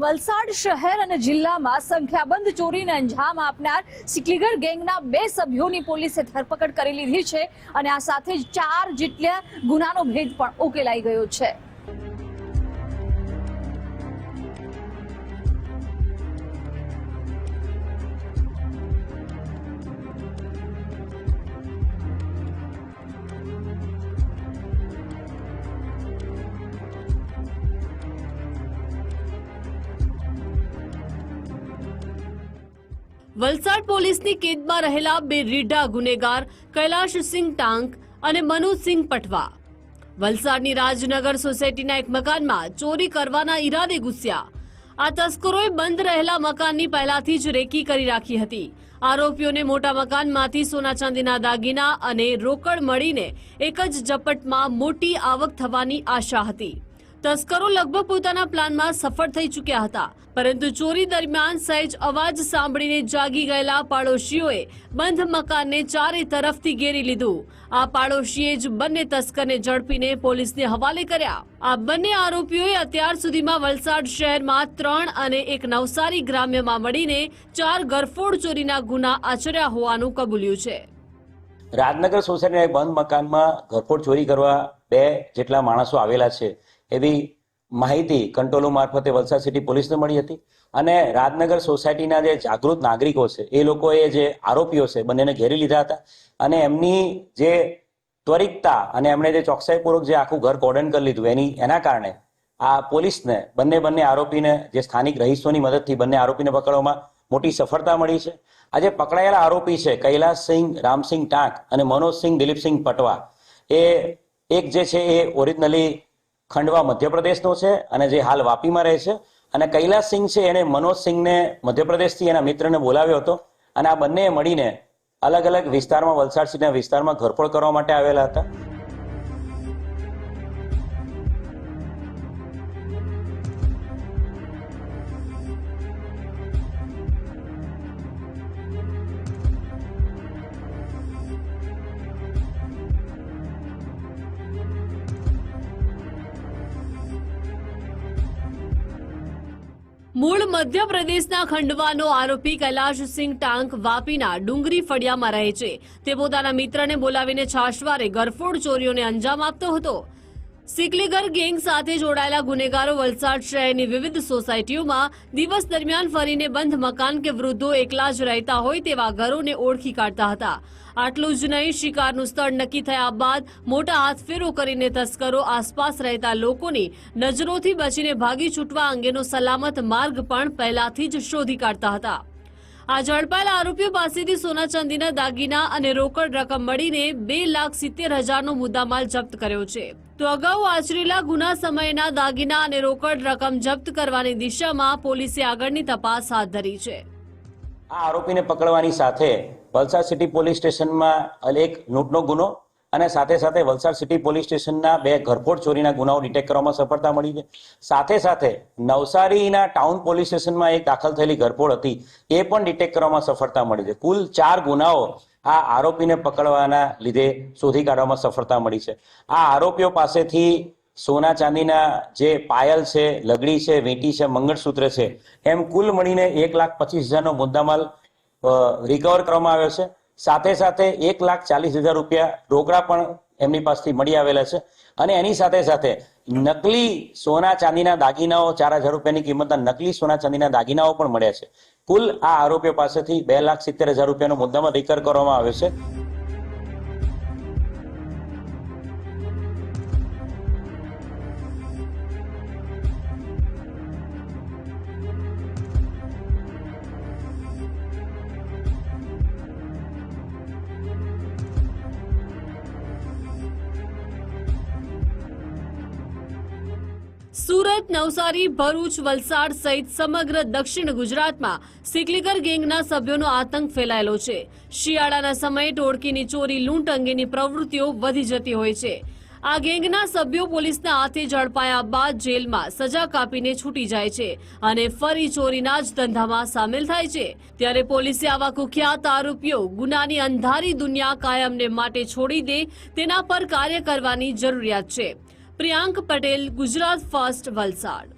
વલસાડ શહેર અને જિલ્લામાં સંખ્યાબંધ ચોરીને અંજામ આપનાર સિકલીગઢ ગેંગના બે સભ્યોની પોલીસે ધરપકડ કરી લીધી છે અને આ સાથે જ ચાર જેટલા ગુનાનો ભેદ પણ ઉકેલાઈ ગયો છે. વલસાડ પોલીસની કેદમાં રહેલા બે રીઢા ગુનેગાર કૈલાશસિંહ ટાંક અને મનોજસિંહ પટવા વલસાડની રાજનગર સોસાયટીના એક મકાનમાં ચોરી કરવાના ઈરાદે ઘૂસ્યા. આ તસ્કરોએ બંધ રહેલા મકાનની પહેલાથી જ રેકી કરી રાખી હતી. આરોપીઓને મોટા મકાનમાંથી સોના ચાંદીના દાગીના અને રોકડ મળીને એક જ ઝપટમાં મોટી આવક થવાની આશા હતી. તસ્કરો લગભગ પોતાના પ્લાનમાં સફળ થઈ ચૂક્યા હતા. પરંતુ ચોરી દરમિયાન સહેજ અવાજ સાંભળીને જાગી ગયેલા પાડોશીઓએ બંધ મકાનને ચારે તરફથી ઘેરી લીધું. આ પાડોશીએ જ બંને તસ્કરને ઝડપીને પોલીસને હવાલે કર્યા. આ બંને આરોપીઓએ અત્યાર સુધીમાં વલસાડ શહેરમાં ત્રણ અને એક નવસારી ગ્રામ્યમાં મળીને ચાર ગરફોડ ચોરીના ગુના આચર્યા હોવાનું કબૂલ્યું છે. રાજનગર સોસાયટીના બંધ મકાનમાં ઘરફોડ ચોરી કરવા બે જેટલા માણસો આવેલા છે. એવી માહિતી કંટ્રોલો મારફતે વલસાડ સિટી પોલીસને મળી હતી. અને રાજનગર સોસાયટીના જે જાગૃત નાગરિકો છે, એ લોકોએ જે આરોપીઓ છે, બંનેને ઘેરી લીધા હતા. અને એમની જે ત્વરિતતા અને એમણે જે ચોકસાઈપૂર્વક જે આખું ઘર કોર્ડન કરી લીધું, એની, એના કારણે આ પોલીસને બંને બંને આરોપીને જે સ્થાનિક રહીશોની મદદથી બંને આરોપીને પકડવામાં મોટી સફળતા મળી છે. આજે પકડાયેલા આરોપી છે, કૈલાસસિંહ, રામસિંહ ટાંક અને મનોજસિંહ દિલીપસિંહ પટવા. એ એક જે છે, એ ઓરિજિનલી ખંડવા મધ્યપ્રદેશનો છે અને જે હાલ વાપીમાં રહે છે. અને કૈલાસસિંહ છે, એને મનોજસિંહને મધ્યપ્રદેશથી એના મિત્રને બોલાવ્યો હતો. અને આ બંને મળીને અલગ અલગ વિસ્તારમાં, વલસાડ સુધીના વિસ્તારમાં ઘરફોડ કરવા માટે આવેલા હતા. મૂળ મધ્યપ્રદેશના ખંડવાનો આરોપી કૈલાશસિંહ ટાંક વાપીના ડુંગરી ફળિયામાં રહે છે. તે પોતાના મિત્રને બોલાવીને છાશવારે ગરફોડ ચોરીઓને અંજામ આપતો હતો. સિકલીગર ગેંગ સાથે જોડાયેલા ગુનેગારો વલસાડ શહેરની વિવિધ સોસાયટીઓમાં દિવસ દરમિયાન ફરીને બંધ મકાન કે વૃદ્ધો એકલા જ રહેતા હોય તેવા ઘરોને ઓળખી કાઢતા હતા. આટલું જ નહીં, શિકારનું સ્થળ નક્કી થયા બાદ મોટા હાથફેરો કરીને તસ્કરો આસપાસ રહેતા લોકોની નજરોથી બચીને ભાગી છૂટવા અંગેનો સલામત માર્ગ પણ પહેલાથી જ શોધી કાઢતા હતા. આ ઝડપાયેલા આરોપીઓ પાસેથી સોના ચાંદીના દાગીના અને રોકડ રકમ મળીને બે લાખ સિત્તેર હજારનો મુદ્દામાલ જપ્ત કર્યો છે. તો અગાઉ આચરેલા ગુના સમયના દાગીના અને રોકડ રકમ જપ્ત કરવાની દિશામાં પોલીસે આગળની તપાસ હાથ ધરી છે. આ આરોપીને પકડવાની સાથે વલસાડ સિટી પોલીસ સ્ટેશનમાં એક લૂંટનો ગુનો અને સાથે સાથે વલસાડ સિટી પોલીસ સ્ટેશનના બે ઘરફોડ ચોરીના ગુનાઓ ડિટેક્ટ કરવામાં સફળતા મળી છે. સાથે સાથે નવસારીના ટાઉન પોલીસ સ્ટેશનમાં એક દાખલ થયેલી ઘરફોડ હતી. એ પણ ડિટેક્ટ કરવામાં સફળતા મળી છે. કુલ ચાર ગુનાઓ આ આરોપીને પકડવાના લીધે શોધી કાઢવામાં સફળતા મળી છે. આ આરોપીઓ પાસેથી સોના ચાંદીના જે પાયલ છે, લગડી છે, વેટી છે, મંગળસૂત્ર છે, એમ કુલ મળીને એક લાખ પચીસ હજારનો મુદ્દામાલ રિકવર કરવામાં આવ્યો છે. સાથે સાથે એક લાખ ચાલીસ હજાર રૂપિયા રોકડા પણ એમની પાસેથી મળી આવેલા છે. અને એની સાથે સાથે નકલી સોના ચાંદીના દાગીનાઓ, ચાર હજાર રૂપિયાની કિંમતના નકલી સોના ચાંદીના દાગીનાઓ પણ મળ્યા છે. કુલ આ આરોપીઓ પાસેથી બે લાખ સિત્તેર હજાર રૂપિયાનો મુદ્દામાં રિકર કરવામાં આવ્યો છે. સુરત, નવસારી, ભરૂચ, વલસાડ સહિત સમગ્ર દક્ષિણ ગુજરાતમાં સિકલીગર ગેંગના સભ્યોનો આતંક ફેલાયેલો છે. શિયાળાના સમયે ટોળકીની ચોરી, લૂંટ અંગેની પ્રવૃત્તિઓ વધી જતી હોય છે. આ ગેંગના સભ્યો પોલીસના હાથે ઝડપાયા બાદ જેલમાં સજા કાપીને છૂટી જાય છે અને ફરી ચોરીના જ ધંધામાં સામેલ થાય છે. ત્યારે પોલીસે આવા કુખ્યાત આરોપીઓ ગુનાની અંધારી દુનિયા કાયમને માટે છોડી દે તેના પર કાર્ય કરવાની જરૂરિયાત છે. પ્રિયાંક પટેલ ગુજરાત ફર્સ્ટ વલસાડ.